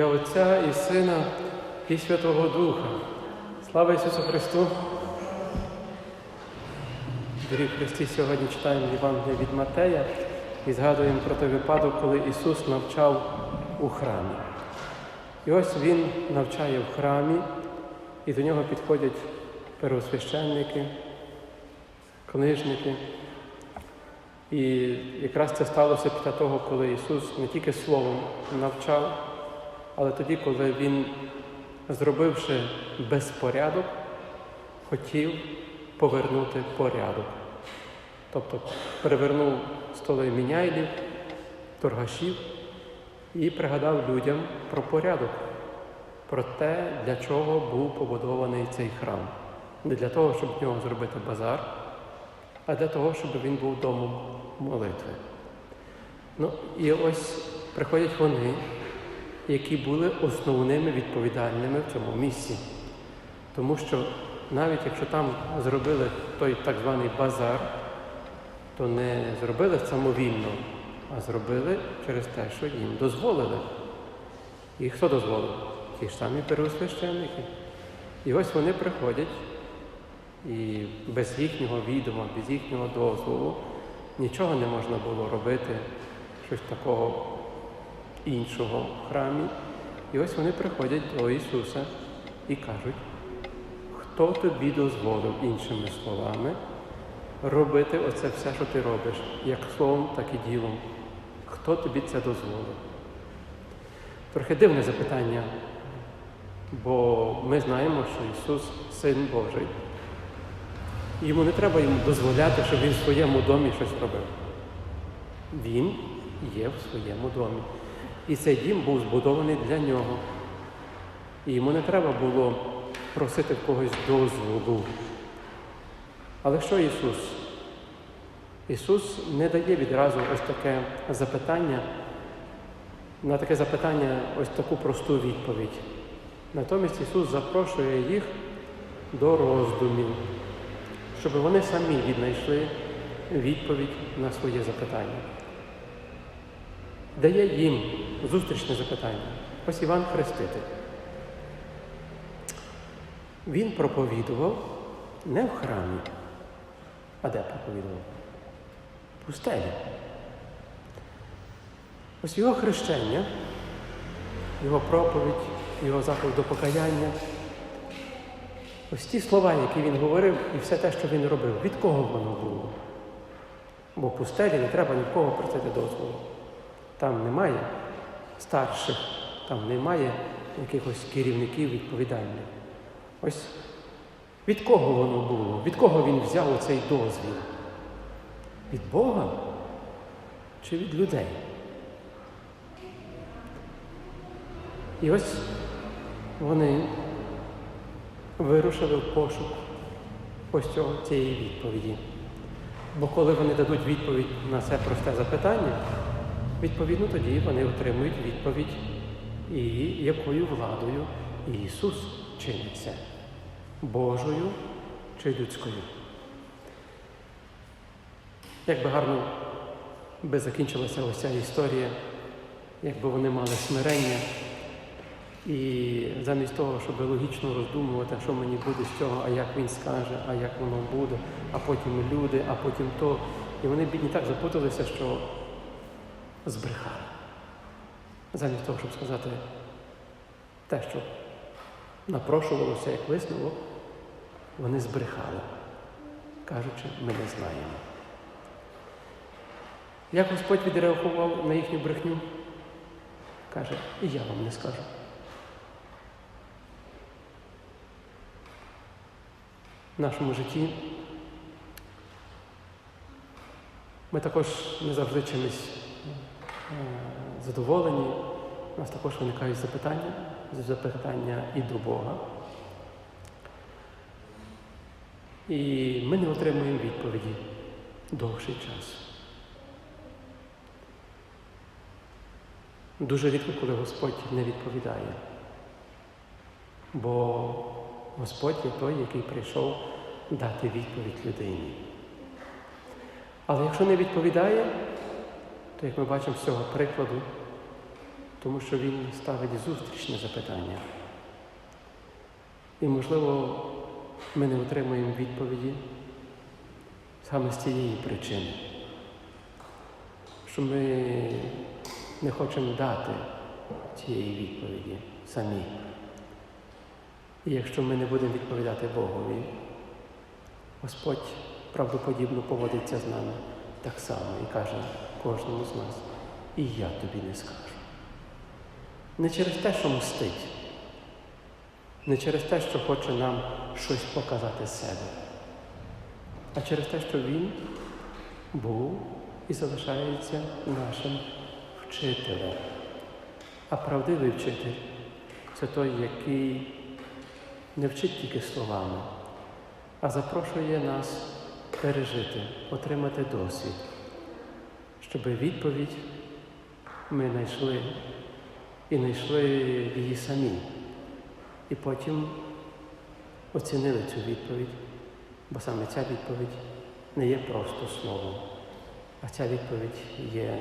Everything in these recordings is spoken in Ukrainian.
ім'я Отця і Сина і Святого Духа. Слава Ісусу Христу! Дорогі в Христі, сьогодні читаємо Євангелія від Матея і згадуємо про той випадок, коли Ісус навчав у храмі. І ось Він навчає в храмі, і до нього підходять первосвященники, книжники. І якраз це сталося після того, коли Ісус не тільки Словом навчав, але тоді, коли Він, зробивши безпорядок, хотів повернути порядок. Тобто перевернув столи міняйлів, торгашів і пригадав людям про порядок, про те, для чого був побудований цей храм. Не для того, щоб в нього зробити базар, а для того, щоб він був домом молитви. Ну і ось приходять вони, які були основними відповідальними в цьому місці. Тому що навіть якщо там зробили той так званий базар, то не зробили самовільно, а зробили через те, що їм дозволили. І хто дозволив? Ті ж самі первосвященники. І ось вони приходять, і без їхнього відома, без їхнього дозволу нічого не можна було робити, щось такого іншого храмі. І ось вони приходять до Ісуса і кажуть, хто тобі дозволив, іншими словами, робити оце все, що ти робиш, як словом, так і ділом. Хто тобі це дозволив? Трохи дивне запитання, бо ми знаємо, що Ісус Син Божий. Йому не треба йому дозволяти, щоб він в своєму домі щось робив. Він є в своєму домі. І цей дім був збудований для нього. І йому не треба було просити в когось дозволу. Але що Ісус? Ісус не дає відразу ось таке запитання, на таке запитання ось таку просту відповідь. Натомість Ісус запрошує їх до роздумів, щоб вони самі віднайшли відповідь на своє запитання. Дає їм зустрічне запитання. Ось Іван Хреститель. Він проповідував не в храмі, а де проповідував? Пустелі. Ось його хрещення, його проповідь, його заклик до покаяння. Ось ті слова, які він говорив, і все те, що він робив, від кого воно було? Бо пустелі не треба нікого просити дозволу. Там немає старших, там немає якихось керівників відповідальних. Ось від кого воно було? Від кого він взяв цей дозвіл? Від Бога чи від людей? І ось вони вирушили в пошук ось цього, цієї відповіді. Бо коли вони дадуть відповідь на це просте запитання, відповідно тоді вони отримують відповідь, і якою владою Ісус чиниться Божою чи людською. Як би гарно би закінчилася ось ця історія, якби вони мали смирення. І замість того, щоб логічно роздумувати, що мені буде з цього, а як він скаже, а як воно буде, а потім люди, а потім то. І вони бідні так запуталися, що збрехали. Замість того, щоб сказати те, що напрошувалося як висновок, вони збрехали, кажучи, ми не знаємо. Як Господь відреагував на їхню брехню? Каже, і я вам не скажу. В нашому житті ми також не завжди чимось задоволені. У нас також виникають запитання, запитання і до Бога. І ми не отримуємо відповіді довший час. Дуже рідко, коли Господь не відповідає. Бо Господь є той, який прийшов дати відповідь людині. Але якщо не відповідає, то як ми бачимо з цього прикладу, тому що Він ставить зустрічне запитання. І, можливо, ми не отримуємо відповіді саме з цієї причини, що ми не хочемо дати цієї відповіді самі. І якщо ми не будемо відповідати Богові, Господь правдоподібно поводиться з нами так само і каже кожному з нас, і я тобі не скажу. Не через те, що мстить, не через те, що хоче нам щось показати себе, а через те, що Він був і залишається нашим вчителем. А правдивий вчитель це той, який не вчить тільки словами, а запрошує нас пережити, отримати досвід, щоб відповідь ми знайшли і знайшли її самі. І потім оцінили цю відповідь, бо саме ця відповідь не є просто словом, а ця відповідь є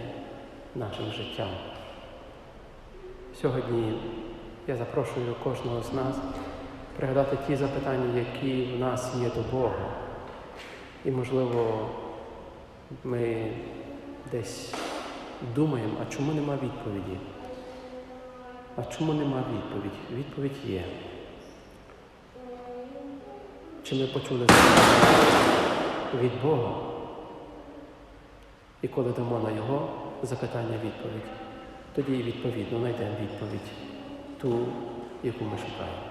нашим життям. Сьогодні я запрошую кожного з нас пригадати ті запитання, які в нас є до Бога. І, можливо, ми десь думаємо, а чому нема відповіді? А чому нема відповіді? Відповідь є. Чи ми почули від Бога? І коли дамо на Його запитання відповідь, тоді і відповідно знайдемо відповідь ту, яку ми шукаємо.